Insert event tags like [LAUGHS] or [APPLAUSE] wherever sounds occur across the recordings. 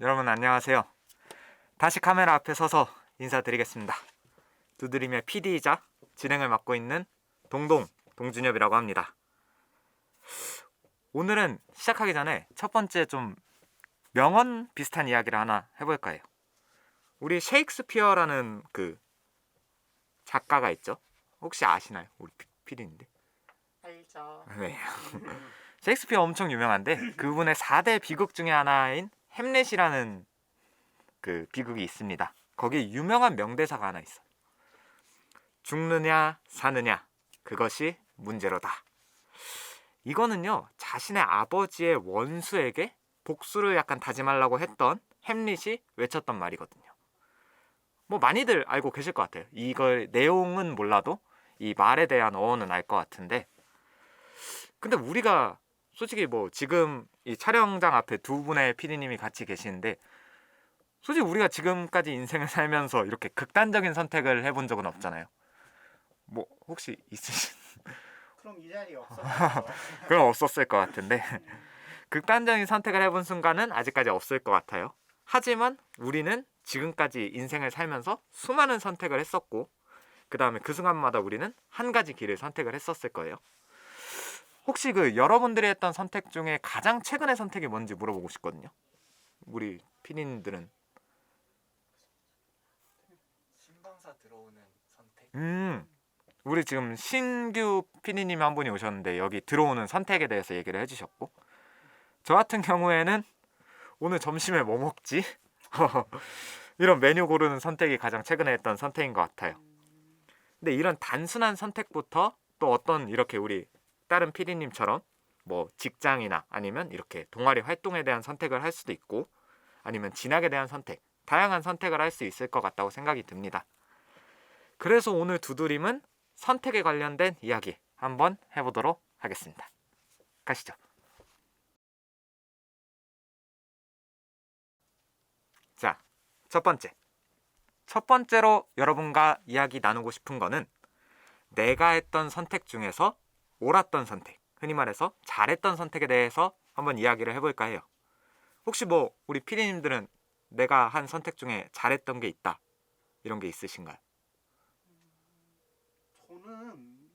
여러분 안녕하세요. 다시 카메라 앞에 서서 인사드리겠습니다. 두드림의 PD이자 진행을 맡고 있는 동동 동준엽이라고 합니다. 오늘은 시작하기 전에 첫 번째 좀 명언 비슷한 이야기를 하나 해볼까 해요. 우리 셰익스피어라는 그 작가가 있죠. 혹시 아시나요? 우리 PD인데. 알죠. 네. [LAUGHS] 셰익스피어 엄청 유명한데 그분의 4대 비극 중에 하나인 햄릿이라는 그 비극이 있습니다. 거기 유명한 명대사가 하나 있어. 죽느냐 사느냐 그것이 문제로다. 이거는요 자신의 아버지의 원수에게 복수를 약간 다짐하려고 했던 햄릿이 외쳤던 말이거든요. 뭐 많이들 알고 계실 것 같아요. 이걸 내용은 몰라도 이 말에 대한 어원은 알 것 같은데 근데 우리가 솔직히 뭐 지금 이 촬영장 앞에 두 분의 PD님이 같이 계시는데 솔직히 우리가 지금까지 인생을 [LAUGHS] 살면서 이렇게 극단적인 선택을 해본 적은 없잖아요. 뭐 혹시 있으신 그럼 이 자리에 없었어요. [LAUGHS] 그럼 없었을 것 같은데 극단적인 선택을 해본 순간은 아직까지 없을 것 같아요. 하지만 우리는 지금까지 인생을 살면서 수많은 선택을 했었고 그 다음에 그 순간마다 우리는 한 가지 길을 선택을 했었을 거예요. 혹시 그 여러분들이 했던 선택 중에 가장 최근의 선택이 뭔지 물어보고 싶거든요. 우리 피디님들은 신방사 들어오는 선택. 음 우리 지금 신규 피디님 한 분이 오셨는데 여기 들어오는 선택에 대해서 얘기를 해주셨고 저 같은 경우에는 오늘 점심에 뭐 먹지 [LAUGHS] 이런 메뉴 고르는 선택이 가장 최근에 했던 선택인 것 같아요. 근데 이런 단순한 선택부터 또 어떤 이렇게 우리 다른 피디님처럼 뭐 직장이나 아니면 이렇게 동아리 활동에 대한 선택을 할 수도 있고 아니면 진학에 대한 선택 다양한 선택을 할 수 있을 것 같다고 생각이 듭니다. 그래서 오늘 두드림은 선택에 관련된 이야기 한번 해보도록 하겠습니다. 가시죠. 자, 첫 번째. 첫 번째로 여러분과 이야기 나누고 싶은 거는 내가 했던 선택 중에서 옳았던 선택, 흔히 말해서 잘했던 선택에 대해서 한번 이야기를 해볼까 해요. 혹시 뭐 우리 피디님들은 내가 한 선택 중에 잘했던 게 있다 이런 게 있으신가요? 저는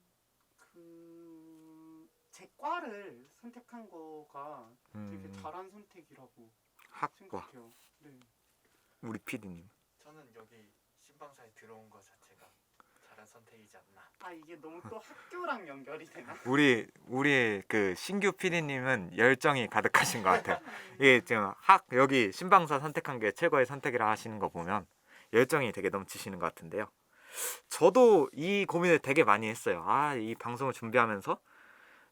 그 제 과를 선택한 거가 되게 음, 잘한 선택이라고 학과 생각해요. 네. 우리 피디님. 저는 여기 신방사에 들어온 것 자체가 잘한 선택이지 않나. 아 이게 너무 또 학교랑 연결이 되나? [LAUGHS] 우리 우리 그 신규 PD님은 열정이 가득하신 것 같아요. [LAUGHS] 이게 지금 학 여기 신방사 선택한 게 최고의 선택이라 하시는 거 보면 열정이 되게 넘치시는 것 같은데요. 저도 이 고민을 되게 많이 했어요. 아, 이 방송을 준비하면서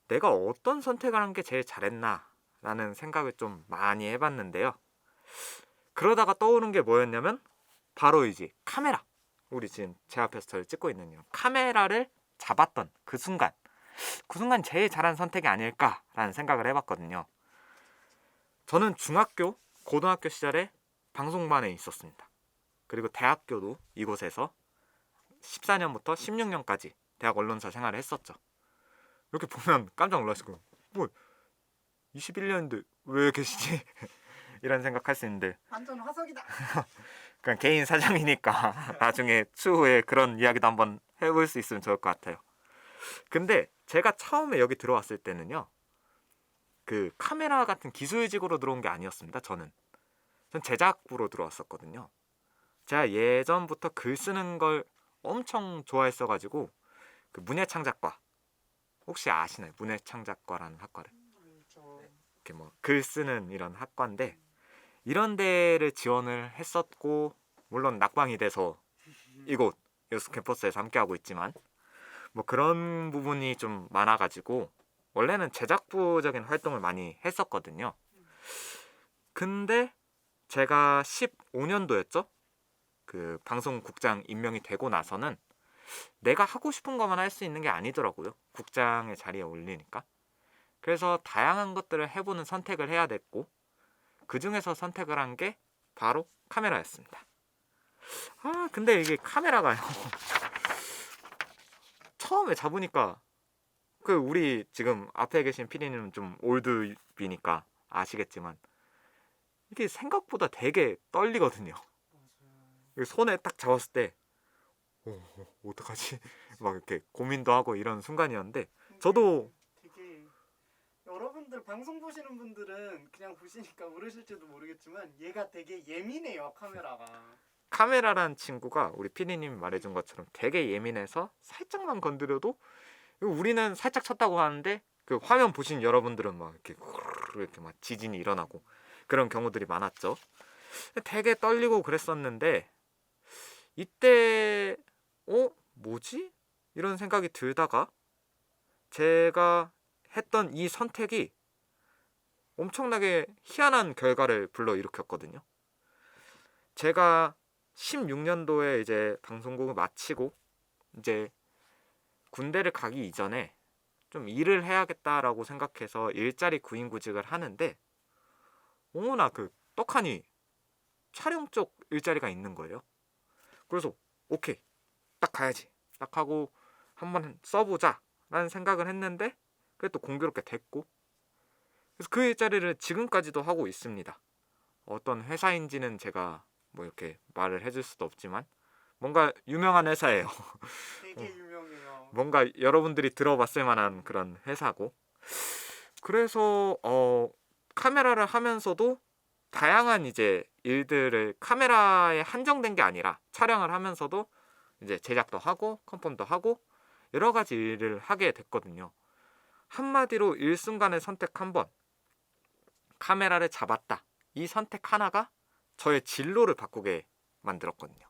내가 어떤 선택을 한 게 제일 잘했나라는 생각을 좀 많이 해봤는데요. 그러다가 떠오른 게 뭐였냐면 바로 이제 카메라. 우리 지금 제 앞에서 저를 찍고 있는 이 카메라를 잡았던 그 순간 그 순간 제일 잘한 선택이 아닐까라는 생각을 해봤거든요. 저는 중학교, 고등학교 시절에 방송반에 있었습니다. 그리고 대학교도 이곳에서 14년부터 16년까지 대학 언론사 생활을 했었죠. 이렇게 보면 깜짝 놀라시고 뭐 21년인데 왜 계시지? [LAUGHS] 이런 생각할 수 있는데 완전 화석이다. [LAUGHS] 그냥 개인 사정이니까 [LAUGHS] 나중에 추후에 그런 이야기도 한번 해볼 수 있으면 좋을 것 같아요. 근데 제가 처음에 여기 들어왔을 때는요, 그 카메라 같은 기술직으로 들어온 게 아니었습니다. 저는 전 제작부로 들어왔었거든요. 제가 예전부터 글 쓰는 걸 엄청 좋아했어가지고 그 문예창작과 혹시 아시나요? 문예창작과라는 학과를 알죠. 이렇게 뭐 글 쓰는 이런 학과인데 이런 데를 지원을 했었고 물론 낙방이 돼서 이곳 여수 캠퍼스에서 함께 하고 있지만 뭐 그런 부분이 좀 많아가지고 원래는 제작부적인 활동을 많이 했었거든요. 근데 제가 15년도였죠. 그 방송국장 임명이 되고 나서는 내가 하고 싶은 것만 할 수 있는 게 아니더라고요. 국장의 자리에 올리니까. 그래서 다양한 것들을 해보는 선택을 해야 됐고 그 중에서 선택을 한 게 바로 카메라였습니다. 아 근데 이게 카메라가요. [LAUGHS] 처음에 잡으니까 그 우리 지금 앞에 계신 피디님은 좀 올드비니까 아시겠지만 이게 생각보다 되게 떨리거든요. 손에 딱 잡았을 때 어, 어, 어떡하지? [LAUGHS] 막 이렇게 고민도 하고 이런 순간이었는데 저도 여러분들 방송 보시는 분들은 그냥 보시니까 모르실지도 모르겠지만 얘가 되게 예민해요 카메라가. 카메라란 친구가 우리 피디님이 말해준 것처럼 되게 예민해서 살짝만 건드려도 우리는 살짝 쳤다고 하는데 그 화면 보신 여러분들은 막 이렇게 이렇게 막 지진이 일어나고 그런 경우들이 많았죠. 되게 떨리고 그랬었는데 이때 어 뭐지 이런 생각이 들다가 제가 했던 이 선택이 엄청나게 희한한 결과를 불러일으켰거든요. 제가 16년도에 이제 방송국을 마치고 이제 군대를 가기 이전에 좀 일을 해야겠다라고 생각해서 일자리 구인구직을 하는데 어머나 그 떡하니 촬영 쪽 일자리가 있는 거예요. 그래서 오케이 딱 가야지 딱 하고 한번 써보자라는 생각을 했는데 그게 또 공교롭게 됐고 그래서 그 일자리를 지금까지도 하고 있습니다. 어떤 회사인지는 제가 뭐 이렇게 말을 해줄 수도 없지만 뭔가 유명한 회사예요. [LAUGHS] 되게 유명해요. 뭔가 여러분들이 들어봤을 만한 그런 회사고 그래서 어 카메라를 하면서도 다양한 이제 일들을 카메라에 한정된 게 아니라 촬영을 하면서도 이제 제작도 하고 컨펌도 하고 여러 가지 일을 하게 됐거든요. 한마디로 일순간의 선택 한 번 카메라를 잡았다. 이 선택 하나가 저의 진로를 바꾸게 만들었거든요.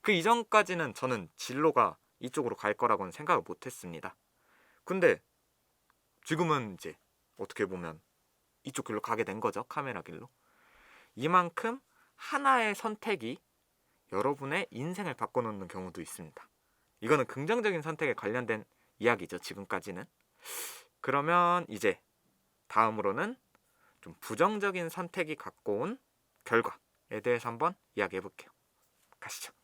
그 이전까지는 저는 진로가 이쪽으로 갈 거라고는 생각을 못 했습니다. 근데 지금은 이제 어떻게 보면 이쪽 길로 가게 된 거죠. 카메라 길로. 이만큼 하나의 선택이 여러분의 인생을 바꿔놓는 경우도 있습니다. 이거는 긍정적인 선택에 관련된 이야기죠. 지금까지는. 그러면 이제 다음으로는 좀 부정적인 선택이 갖고 온 결과에 대해서 한번 이야기해 볼게요. 가시죠.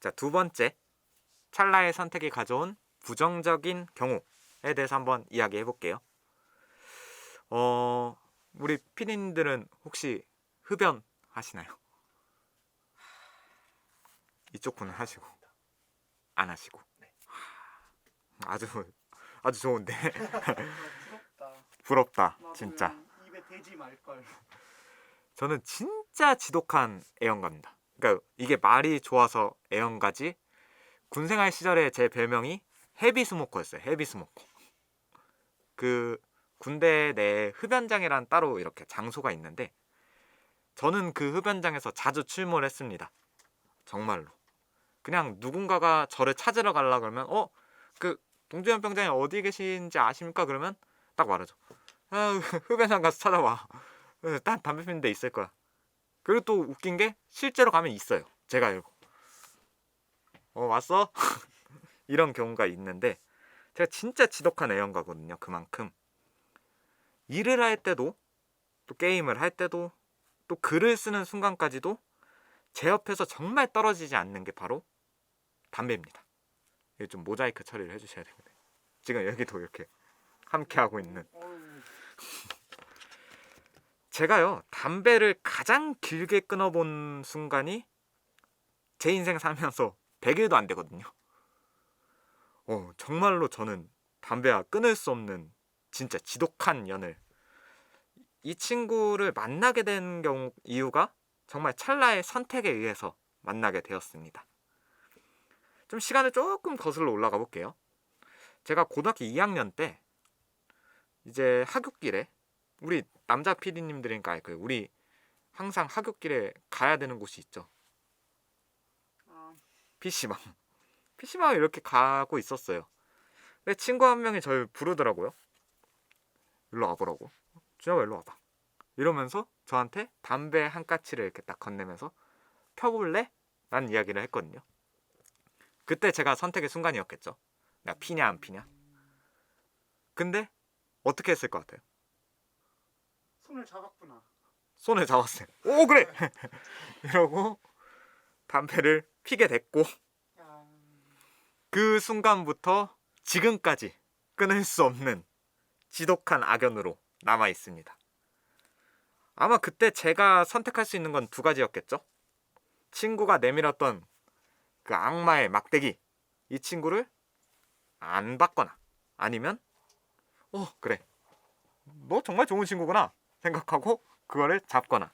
자, 두 번째. 찰나의 선택이 가져온 부정적인 경우에 대해서 한번 이야기해 볼게요. 어, 우리 피디님들은 혹시 흡연 하시나요? 이쪽 분은 하시고 안 하시고 네. 아주 아주 좋은데 [LAUGHS] 부럽다. 부럽다 나도 진짜 입에 대지 말 걸. 저는 진짜 지독한 애연가입니다. 그러니까 이게 말이 좋아서 애연가지 군생활 시절에 제 별명이 헤비 스모커였어요. 헤비 스모커. 그 군대 내 흡연장이란 따로 이렇게 장소가 있는데 저는 그 흡연장에서 자주 출몰 했습니다. 정말로. 그냥 누군가가 저를 찾으러 가려 그러면 어 그 동주현 병장이 어디 계신지 아십니까? 그러면 딱 말하죠. 아 [LAUGHS] 흡연장 가서 찾아와. 어, 딴 담배 피는 데 있을 거야. 그리고 또 웃긴 게 실제로 가면 있어요. 제가 알고. 어 왔어? [LAUGHS] 이런 경우가 있는데 제가 진짜 지독한 애연가거든요. 그만큼 일을 할 때도 또 게임을 할 때도 또 글을 쓰는 순간까지도 제 옆에서 정말 떨어지지 않는 게 바로 담배입니다. 좀 모자이크 처리를 해주셔야 되거든요. 지금 여기도 이렇게 함께 하고 있는 [LAUGHS] 제가요 담배를 가장 길게 끊어본 순간이 제 인생 살면서 100일도 안 되거든요. 어 정말로 저는 담배와 끊을 수 없는 진짜 지독한 연을 이 친구를 만나게 된 경우 이유가 정말 찰나의 선택에 의해서 만나게 되었습니다. 좀 시간을 조금 거슬러 올라가 볼게요. 제가 고등학교 2학년 때 이제 하굣길에 우리 남자 PD님들이니까 그 우리 항상 하굣길에 가야 되는 곳이 있죠. 아, PC방. [LAUGHS] 이렇게 가고 있었어요. 근데 친구 한 명이 저를 부르더라고요. 일로 와보라고. 준혁아 일로 와봐. 이러면서 저한테 담배 한 까치를 이렇게 딱 건네면서 펴볼래? 라는 이야기를 했거든요. 그때 제가 선택의 순간이었겠죠. 내가 피냐 안 피냐. 근데 어떻게 했을 것 같아요? 손을 잡았구나. 손을 잡았어요. 오 그래 [LAUGHS] 이러고 담배를 피게 됐고 야, 그 순간부터 지금까지 끊을 수 없는 지독한 악연으로 남아 있습니다. 아마 그때 제가 선택할 수 있는 건 두 가지였겠죠. 친구가 내밀었던 그 악마의 막대기 이 친구를 안 받거나 아니면 어 그래 너 정말 좋은 친구구나 생각하고 그거를 잡거나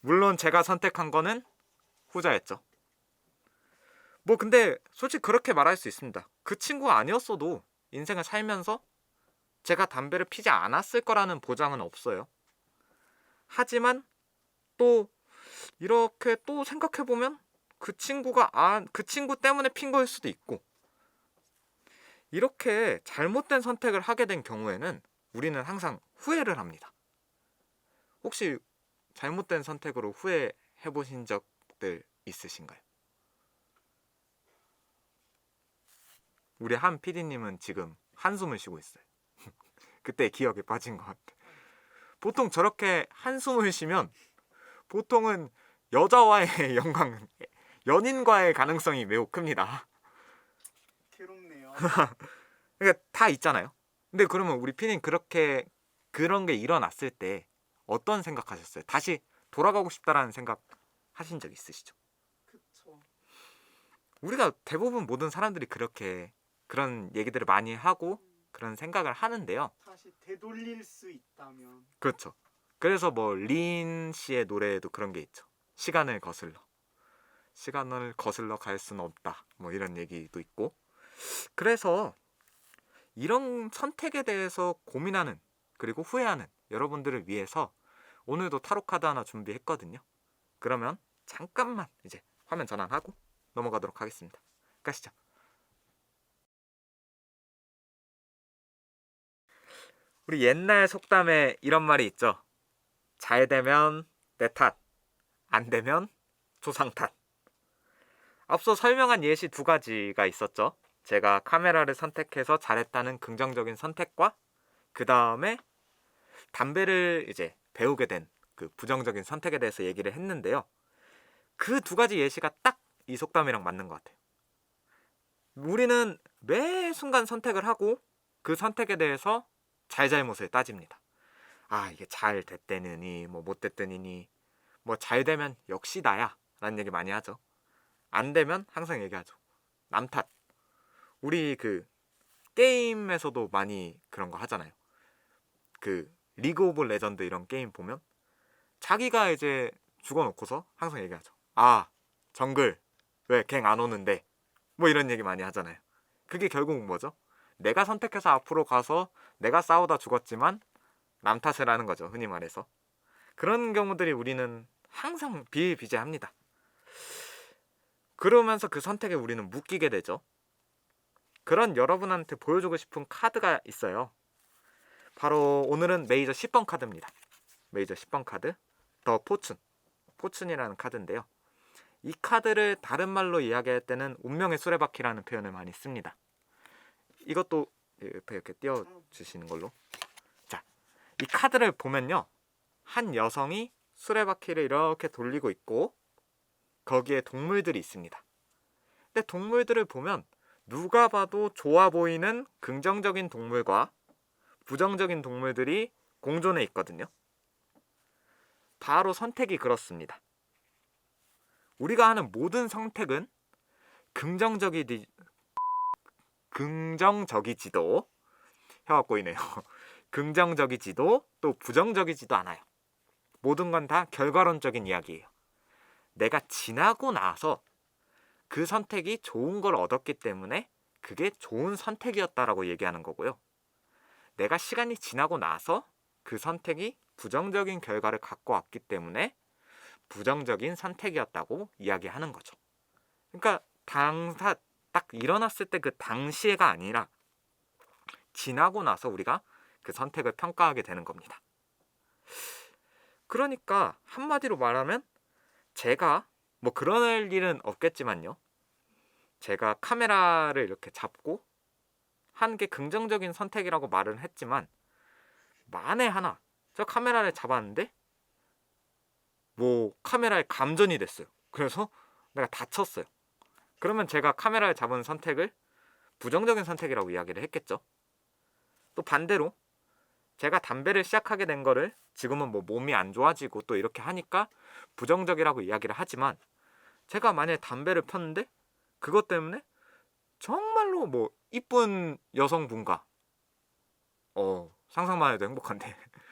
물론 제가 선택한 거는 후자였죠. 뭐 근데 솔직히 그렇게 말할 수 있습니다. 그 친구가 아니었어도 인생을 살면서 제가 담배를 피지 않았을 거라는 보장은 없어요. 하지만 또 이렇게 또 생각해 보면 그 친구가 아, 그 친구 때문에 핀 거일 수도 있고 이렇게 잘못된 선택을 하게 된 경우에는 우리는 항상 후회를 합니다. 혹시 잘못된 선택으로 후회해 보신 적들 있으신가요? 우리 한 PD님은 지금 한숨을 쉬고 있어요. [LAUGHS] 그때 기억에 빠진 것 같아. 보통 저렇게 한숨을 쉬면 보통은 여자와의 [LAUGHS] 영광, 연인과의 가능성이 매우 큽니다. 괴롭네요. [LAUGHS] 그러니까 다 있잖아요. 근데 그러면 우리 피디님 그렇게 그런 게 일어났을 때 어떤 생각하셨어요? 다시 돌아가고 싶다라는 생각 하신 적 있으시죠? 그쵸. 우리가 대부분 모든 사람들이 그렇게 그런 얘기들을 많이 하고 그런 생각을 하는데요. 다시 되돌릴 수 있다면 그렇죠. 그래서 뭐 린 씨의 노래에도 그런 게 있죠. 시간을 거슬러. 시간을 거슬러 갈 수는 없다. 뭐 이런 얘기도 있고. 그래서 이런 선택에 대해서 고민하는 그리고 후회하는 여러분들을 위해서 오늘도 타로 카드 하나 준비했거든요. 그러면 잠깐만 이제 화면 전환하고 넘어가도록 하겠습니다. 가시죠. 우리 옛날 속담에 이런 말이 있죠. 잘 되면 내 탓, 안 되면 조상 탓. 앞서 설명한 예시 두 가지가 있었죠. 제가 카메라를 선택해서 잘했다는 긍정적인 선택과 그 다음에 담배를 이제 배우게 된 그 부정적인 선택에 대해서 얘기를 했는데요. 그 두 가지 예시가 딱 이 속담이랑 맞는 것 같아요. 우리는 매 순간 선택을 하고 그 선택에 대해서 잘잘못을 따집니다. 아 이게 잘 됐대느니 뭐 못됐더니 뭐 잘 되면 역시 나야 라는 얘기 많이 하죠. 안 되면 항상 얘기하죠. 남 탓. 우리 그 게임에서도 많이 그런 거 하잖아요. 그 리그 오브 레전드 이런 게임 보면 자기가 이제 죽어놓고서 항상 얘기하죠. 아 정글 왜 갱 안 오는데 뭐 이런 얘기 많이 하잖아요. 그게 결국 뭐죠? 내가 선택해서 앞으로 가서 내가 싸우다 죽었지만 남 탓을 하는 거죠. 흔히 말해서. 그런 경우들이 우리는 항상 비일비재합니다. 그러면서 그 선택에 우리는 묶이게 되죠. 그런 여러분한테 보여주고 싶은 카드가 있어요. 바로 오늘은 메이저 10번 카드입니다. 메이저 10번 카드. 더 포춘. 포춘이라는 카드인데요. 이 카드를 다른 말로 이야기할 때는 운명의 수레바퀴라는 표현을 많이 씁니다. 이것도 옆에 이렇게 띄워 주시는 걸로. 자, 이 카드를 보면요. 한 여성이 수레바퀴를 이렇게 돌리고 있고 거기에 동물들이 있습니다. 근데 동물들을 보면 누가 봐도 좋아 보이는 긍정적인 동물과 부정적인 동물들이 공존해 있거든요. 바로 선택이 그렇습니다. 우리가 하는 모든 선택은 긍정적이지 긍정적이지도 혀가 꼬이네요. [LAUGHS] 긍정적이지도 또 부정적이지도 않아요. 모든 건 다 결과론적인 이야기예요. 내가 지나고 나서 그 선택이 좋은 걸 얻었기 때문에 그게 좋은 선택이었다라고 얘기하는 거고요. 내가 시간이 지나고 나서 그 선택이 부정적인 결과를 갖고 왔기 때문에 부정적인 선택이었다고 이야기하는 거죠. 그러니까 당사 딱 일어났을 때 그 당시에가 아니라 지나고 나서 우리가 그 선택을 평가하게 되는 겁니다. 그러니까 한마디로 말하면 제가 뭐 그럴 일은 없겠지만요. 제가 카메라를 이렇게 잡고 한 게 긍정적인 선택이라고 말은 했지만 만에 하나 저 카메라를 잡았는데 뭐 카메라에 감전이 됐어요. 그래서 내가 다쳤어요. 그러면 제가 카메라를 잡은 선택을 부정적인 선택이라고 이야기를 했겠죠. 또 반대로 제가 담배를 시작하게 된 거를 지금은 뭐 몸이 안 좋아지고 또 이렇게 하니까 부정적이라고 이야기를 하지만 제가 만약에 담배를 폈는데 그것 때문에 정말로 뭐 이쁜 여성분과 어 상상만 해도 행복한데 [LAUGHS]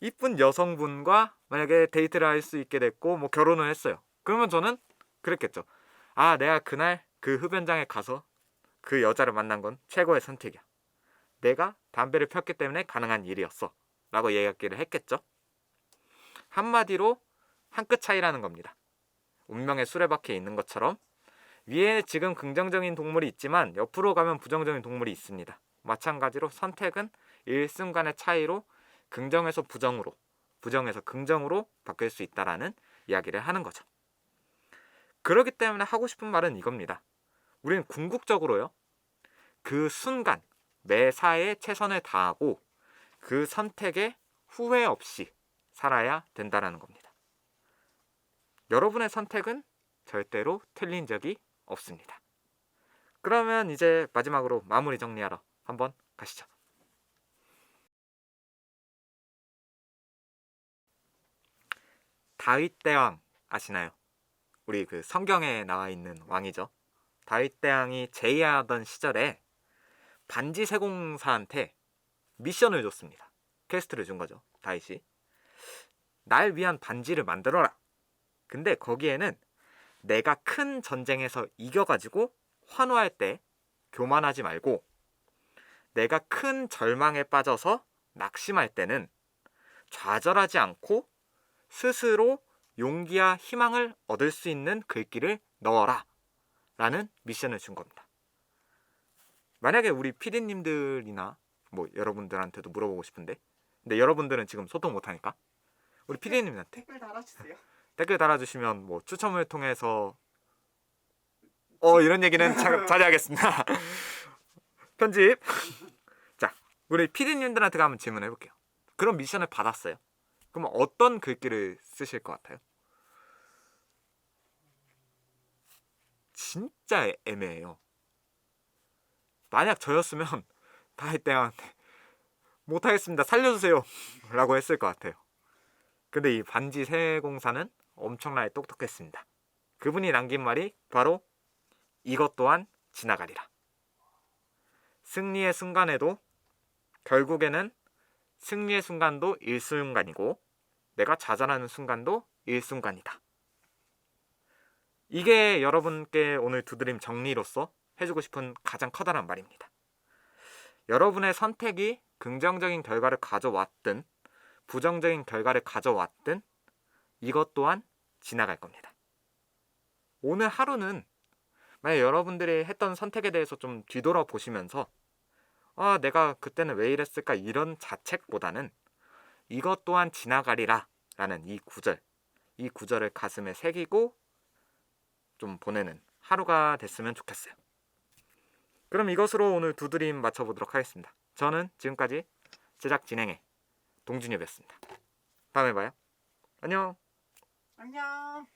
이쁜 여성분과 만약에 데이트를 할 수 있게 됐고 뭐 결혼을 했어요. 그러면 저는 그랬겠죠. 아 내가 그날 그 흡연장에 가서 그 여자를 만난 건 최고의 선택이야. 내가 담배를 폈기 때문에 가능한 일이었어. 라고 이야기를 했겠죠. 한마디로 한 끗 차이라는 겁니다. 운명의 수레바퀴에 있는 것처럼 위에 지금 긍정적인 동물이 있지만 옆으로 가면 부정적인 동물이 있습니다. 마찬가지로 선택은 일순간의 차이로 긍정에서 부정으로, 부정에서 긍정으로 바뀔 수 있다라는 이야기를 하는 거죠. 그렇기 때문에 하고 싶은 말은 이겁니다. 우리는 궁극적으로요. 그 순간 매사에 최선을 다하고 그 선택에 후회 없이 살아야 된다라는 겁니다. 여러분의 선택은 절대로 틀린 적이 없습니다. 그러면 이제 마지막으로 마무리 정리하러 한번 가시죠. 다윗 대왕 아시나요? 우리 그 성경에 나와 있는 왕이죠. 다윗 대왕이 제의하던 시절에 반지 세공사한테 미션을 줬습니다. 퀘스트를 준 거죠. 다윗이. 날 위한 반지를 만들어라. 근데 거기에는 내가 큰 전쟁에서 이겨가지고 환호할 때 교만하지 말고 내가 큰 절망에 빠져서 낙심할 때는 좌절하지 않고 스스로 용기와 희망을 얻을 수 있는 글귀를 넣어라. 라는 미션을 준 겁니다. 만약에 우리 피디님들이나 뭐 여러분들한테도 물어보고 싶은데 근데 여러분들은 지금 소통 못하니까 우리 피디님한테 댓글 달아주세요. [LAUGHS] 댓글 달아주시면 뭐 추첨을 통해서 어 이런 얘기는 자, [LAUGHS] 자제하겠습니다. [LAUGHS] 편집. 자, 우리 피디님들한테 한번 질문해 볼게요. 그런 미션을 받았어요. 그럼 어떤 글귀를 쓰실 것 같아요? 진짜 애매해요. 만약 저였으면 [LAUGHS] 다할 때한테 못하겠습니다. 살려주세요. [LAUGHS] 라고 했을 것 같아요. 근데 이 반지 세공사는 엄청나게 똑똑했습니다. 그분이 남긴 말이 바로 이것 또한 지나가리라. 승리의 순간에도 결국에는 승리의 순간도 일순간이고 내가 좌절하는 순간도 일순간이다. 이게 여러분께 오늘 두드림 정리로서 해주고 싶은 가장 커다란 말입니다. 여러분의 선택이 긍정적인 결과를 가져왔든 부정적인 결과를 가져왔든 이것 또한 지나갈 겁니다. 오늘 하루는 만약 여러분들이 했던 선택에 대해서 좀 뒤돌아 보시면서 아, 내가 그때는 왜 이랬을까 이런 자책보다는 이것 또한 지나가리라 라는 이 구절, 이 구절을 가슴에 새기고 좀 보내는 하루가 됐으면 좋겠어요. 그럼 이것으로 오늘 두드림 맞춰보도록 하겠습니다. 저는 지금까지 제작 진행의 동준엽이었습니다. 다음에 봐요. 안녕. 안녕.